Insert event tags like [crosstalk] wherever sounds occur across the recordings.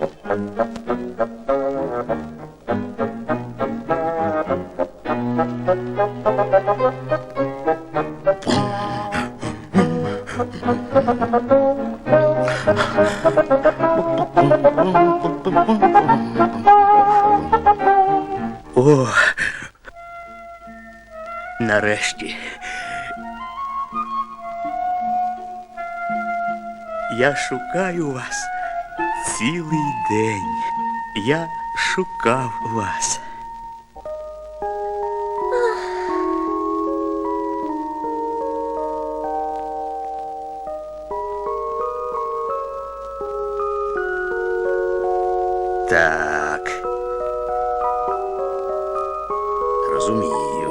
О, нарешті. Я шукаю вас цілий день. Я шукав вас. Так. Розумію.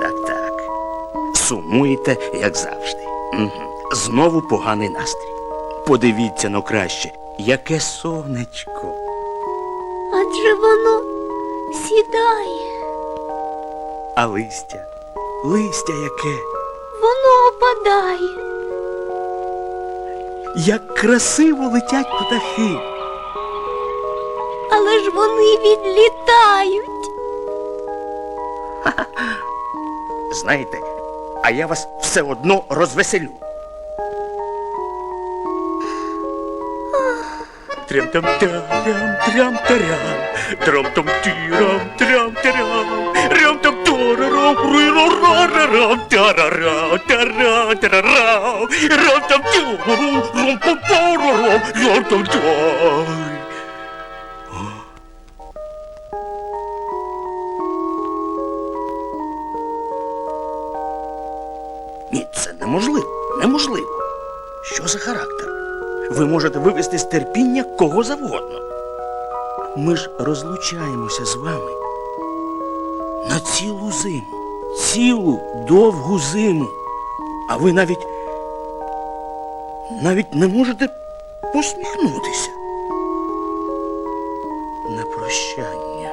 Так, так. Сумуєте, як завжди. Знову поганий настрій. Подивіться но краще, яке сонечко. Адже воно сідає, А листя, листя яке, воно опадає. як красиво летять птахи. Але ж вони відлітають. Знаєте, а я вас все одно розвеселю. Трям-там-тарам, трям-тарам, трам-там-тірам, трям-тарам, рям-там-тарарам, рирарарарам, тарарам, тара-тарарам, рам-там-тюрарам, рам-там-тарарам, рам-там-тар. Ні, це неможливо. Неможливо. Що за характер? Ви можете вивести з терпіння кого завгодно. Ми ж розлучаємося з вами на цілу зиму. Цілу довгу зиму. А ви навіть навіть не можете посміхнутися. На прощання.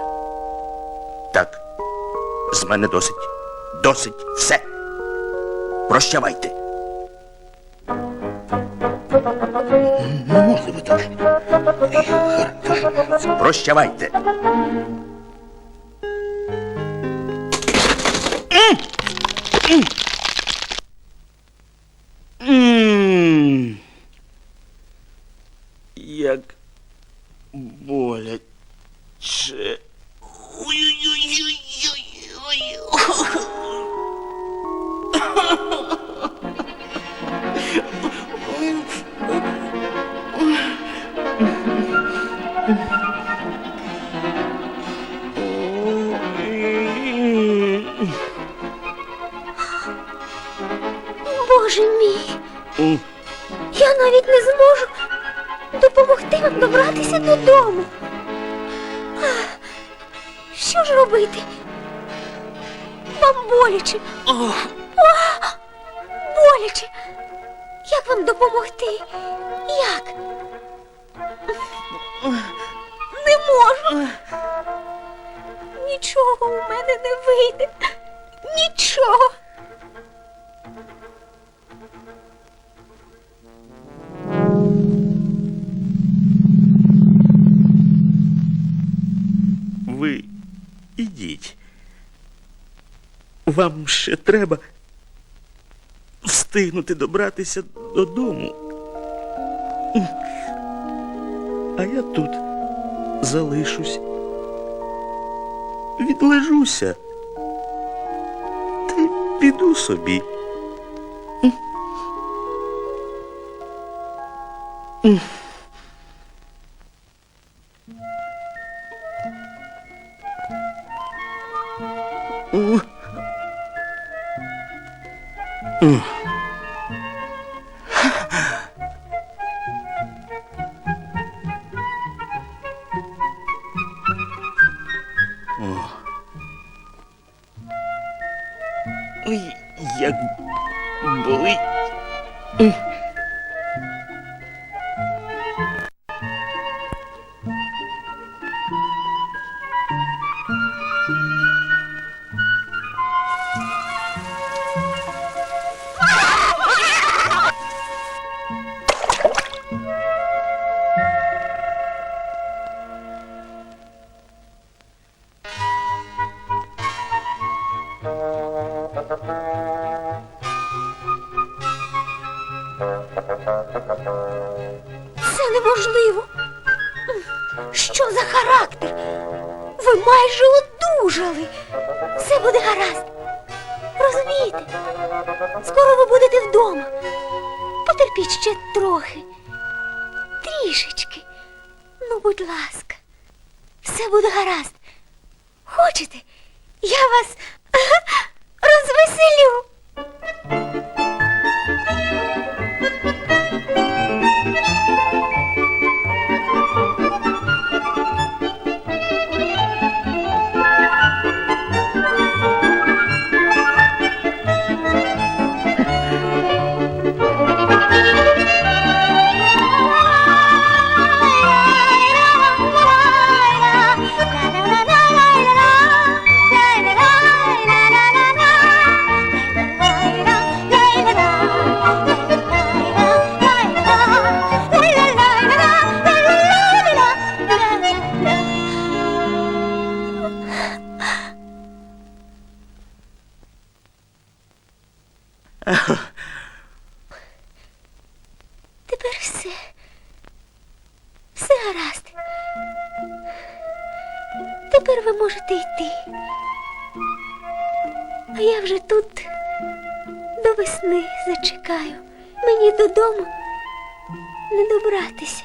Так, з мене досить. Досить все. Прощавайте. Не можна ви так. Прощавайте. Як боляче. Боже мій, М. я навіть не зможу допомогти вам добратися додому. Що ж робити? Вам боляче. Ах, боляче. Як вам допомогти? Як? Не можу. Нічого у мене не вийде. Нічого. Вам ще треба встигнути добратися додому. А я тут залишусь. Відлежуся. Й піду собі. О. Mm. Що за характер? Ви майже одужали. Все буде гаразд. Розумієте? Скоро ви будете вдома. Потерпіть ще трохи. Трішечки. Ну, будь ласка, все буде гаразд. Хочете? Я вас [laughs] розвеселю. Тепер все. Все гаразд. Тепер ви можете йти. А я вже тут до весни зачекаю. Мені додому не добратися.